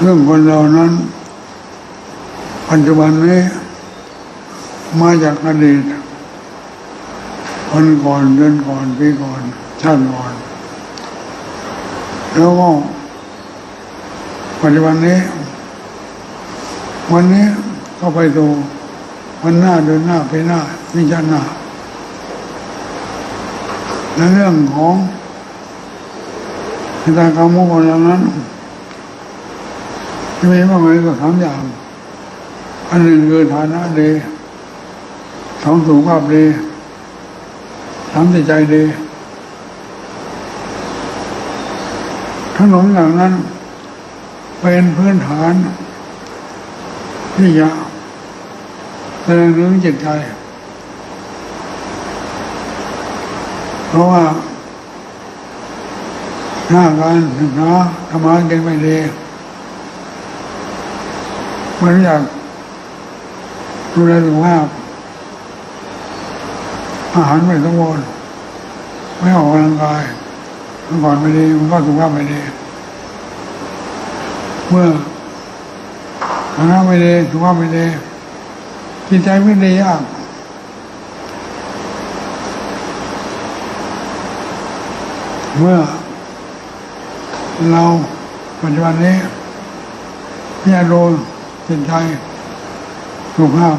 เรื่องคนเรานั้น ปัจจุบันนี้ มาจากอดีตวันก่อนเดือนก่อนปีก่อน ชาติก่อน แล้วก็ปัจจุบันนี้ วันนี้ก็ไปดูวันหน้าเดินหน้าไปหน้าวิจารณ์หน้าในเรื่องของการกรรมของคนเหล่านั้น มีมากมายก็สามอย่าง อันหนึ่งคือฐานะดีสองสุขภาพดีสามจิตใจดีทั้งสอย่างนั้น เป็นพื้นฐาน ที่จะแสดงถึงจิตใจ เพราะว่าหน้าการศึกษาธรรมะกินไม่ดี ไม่รู้จักดูแลสุขภาพอาหารไม่สมบูรณ์ไม่ออกกำลังกายเมื่อก่อนไม่ดีมันก็สุขภาพไม่ดี เมื่อฐานะไม่ดีสุขภาพไม่ดีจิตใจไม่ดียากเมื่อ เราปัจจุบันนี้พิจารณา จิตใจสุขภาพ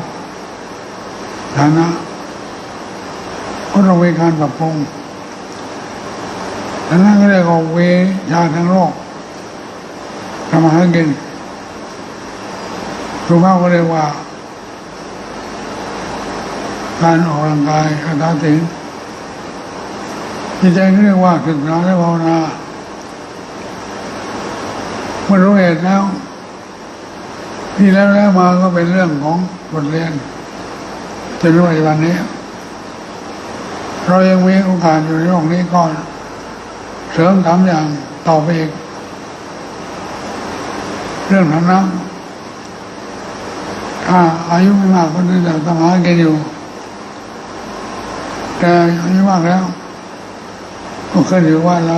ฐานะก็ต้องมีการปรับปรุงฐานะก็เรียกว่าเวชาทางโลกทำมาหากินสุขภาพก็เรียกว่า การออกกำลังกายอาตาสินจิตใจก็เรียกว่าศึกษาและภาวนาเมื่อรู้เหตุแล้ว ที่แล้วแล้วมาก็เป็นเรื่องของบทเรียนจนปัจจุบันนี้ เรายังมีโอกาสอยู่ในโลกนี้ก่อนเสริมทำอย่างต่อไปอีกเรื่องฐานะถ้าอายุไม่มากก็จะต้องหากินอยู่ แต่อายุมากแล้วก็ขึ้นอยู่ว่าเรา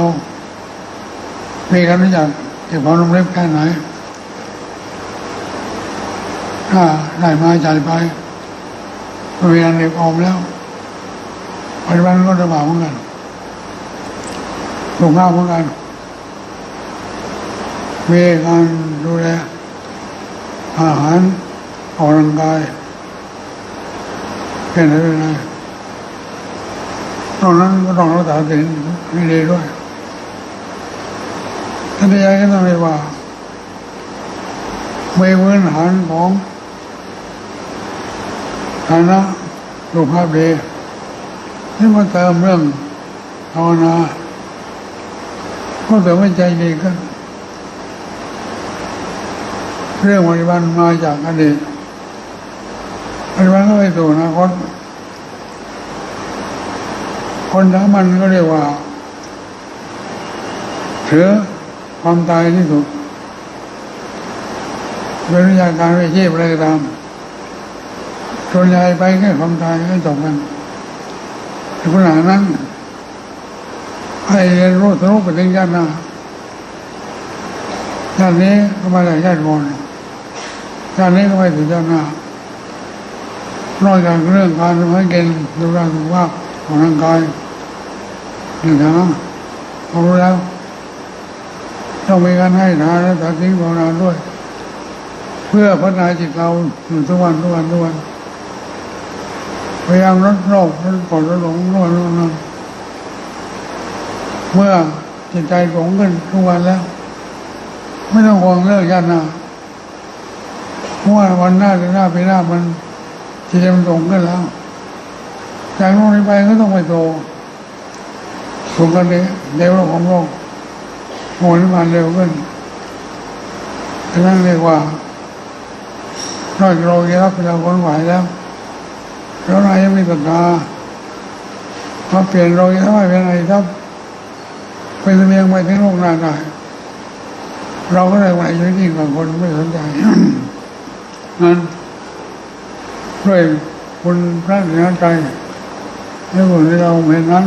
มีการรู้จักเก็บความลงเล็บแค่ไหน ถ้าได้มาจ่ายไปก็มีอันเก็บออมแล้วปัจจุบันก็ระบาดเหมือนกันลงข้าวเหมือนกันมีการดูแลอาหารออกกำลังกายแค่ไหนเป็นไรตอนนั้นก็ต้องรักษาศีลให้ดีด้วยท่านใหญ่ก็ต้องเรียกว่ามีพื้นฐานของ ฐานะสุขภาพดีที่มาเติมเรื่องภาวนาก็เติมให้ใจดีขึ้นเรื่องปัจจุบันมาจากอดีตปัจจุบันก็ไปสู่อนาคตคนทั้งมันก็เรียกว่าถือความตายที่สุดเป็นวิชาการวิชีพอะไรก็ตาม ส่วนใหญ่ไปแค่ความตายให้จบกันในขณะนั้นให้เรียนรู้สรุปไปถึงชาติหน้าชาตินี้ก็มาจากชาติก่อนชาตินี้ก็ไปถึงชาติหน้านอกจากเรื่องการทำให้เกินดูแลสุขภาพของร่างกายนี่นะพอรู้แล้ว ต้องมีการให้ทานและตัดทิ้งภาวนาด้วย เพื่อพัฒนาจิตเราอยู่ทุกวันทุกวันทุกวัน พยายามลดโลภลดโกรธลดหลงลดลงนั้นเมื่อจิตใจหลงขึ้นทุกวันแล้ว ไม่ต้องห่วงเรื่องญาติหน้าเพราะว่าวันหน้าจะหน้าไปหน้ามันจิตใจมันหลงขึ้นแล้วจากโลกนี้ไปก็ต้องไปโตสูงกันเลยเร็วของโลกโหนมาเร็วขึ้นนั้นเรียกว่านอกจากเราจะรับเราคนไหวแล้ว แล้วนายยังมีศรัทธามาเปลี่ยนเราจะทำให้เป็นอะไรครับเป็นเสบียงไปถึงโลกหน้าได้เราก็ได้ไหวชีวิตยิ่งกว่าคนไม่สนใจนั้นด้วยคุณพระเสียใจให้บุญที่เราเห็นนั้น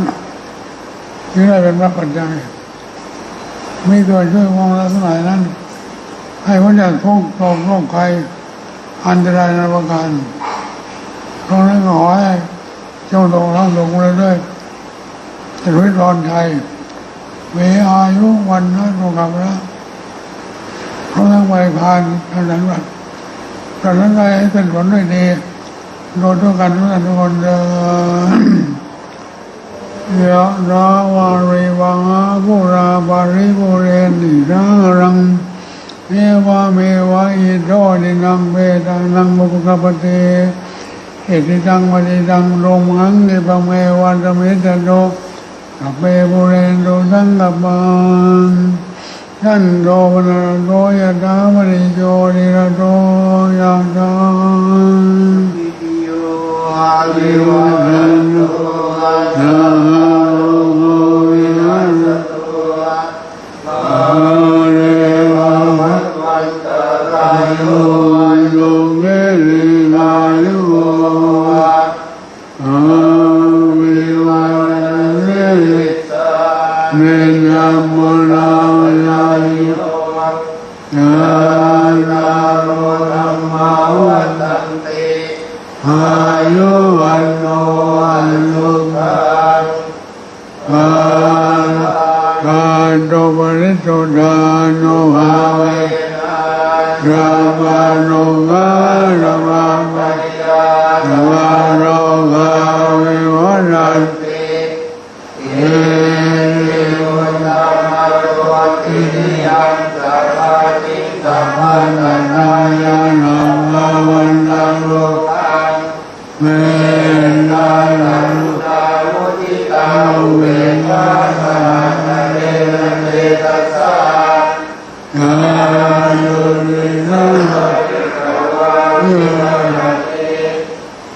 จึงได้เป็นพระปัจจัยมีตัวช่วยมองเราทั้งหลายนั้น ให้พ้นจากทุกข์โศกโรคภัยอันตรายนาประการ ตรงนั้นขอให้เจ้าตรงทั้งตรงเลยด้วยจะรุ่รอนชัยมีอายุวันนะตรงกับนะเพราะทั้งไปผ่านขนาดนั้นตอนนั้นให้เป็นผลด้วยดีโดยทั่วกันทุกท่านทุกคนเดินยะราวาริวังอาภุราบาริบุเรนิรารังเอวะเมวะอิโตดินังเวทานังมุปกปเต เอติตังมณิตังโลมังเอปเมวันตเมตโตกัปเปบุเรนโตสังกัปปันท่านโตวนาโตยะตามณิโยนิระโตยะตาโยอาวิวัตโตอาสาโลโกวินัสโตอา อายุวันโนอายุขังอา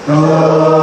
นัง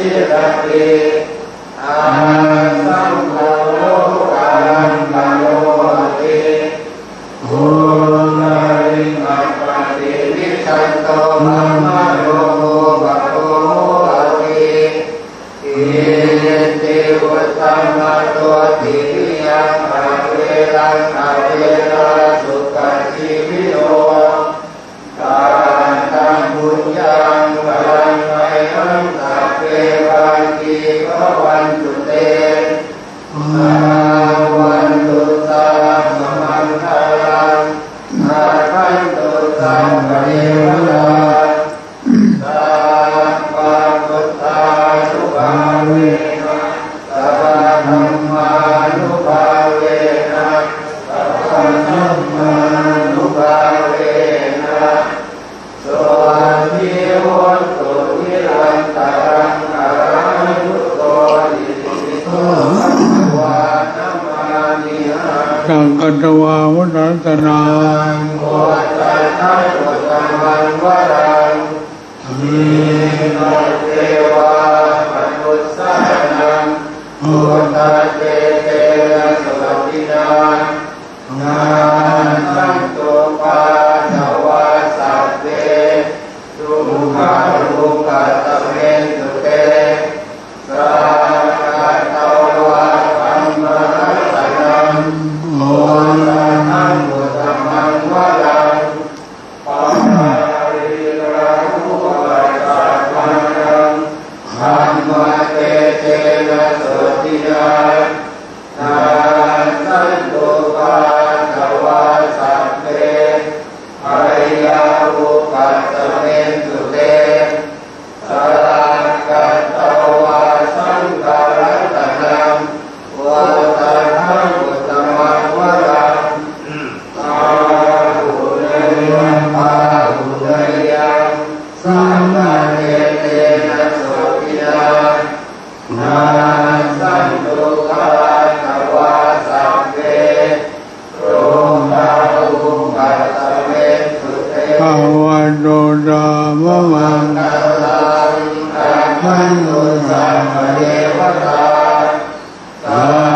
อิรติอาสัมโลกังกโลติโอลาริมัปปติวิชันโตมัมะโภะโตติเอเตวะสัมมาโตติวิยังภะเวรัง สังกัตวาวุฒตนาโอตันทังโอตังวันวรังมีโนเทวามนุสสานังโอตาเตเตนะสวัสดินานาสัง ธัมมเตเจนะโสติยา มังตะลันโนสัมปเดวตา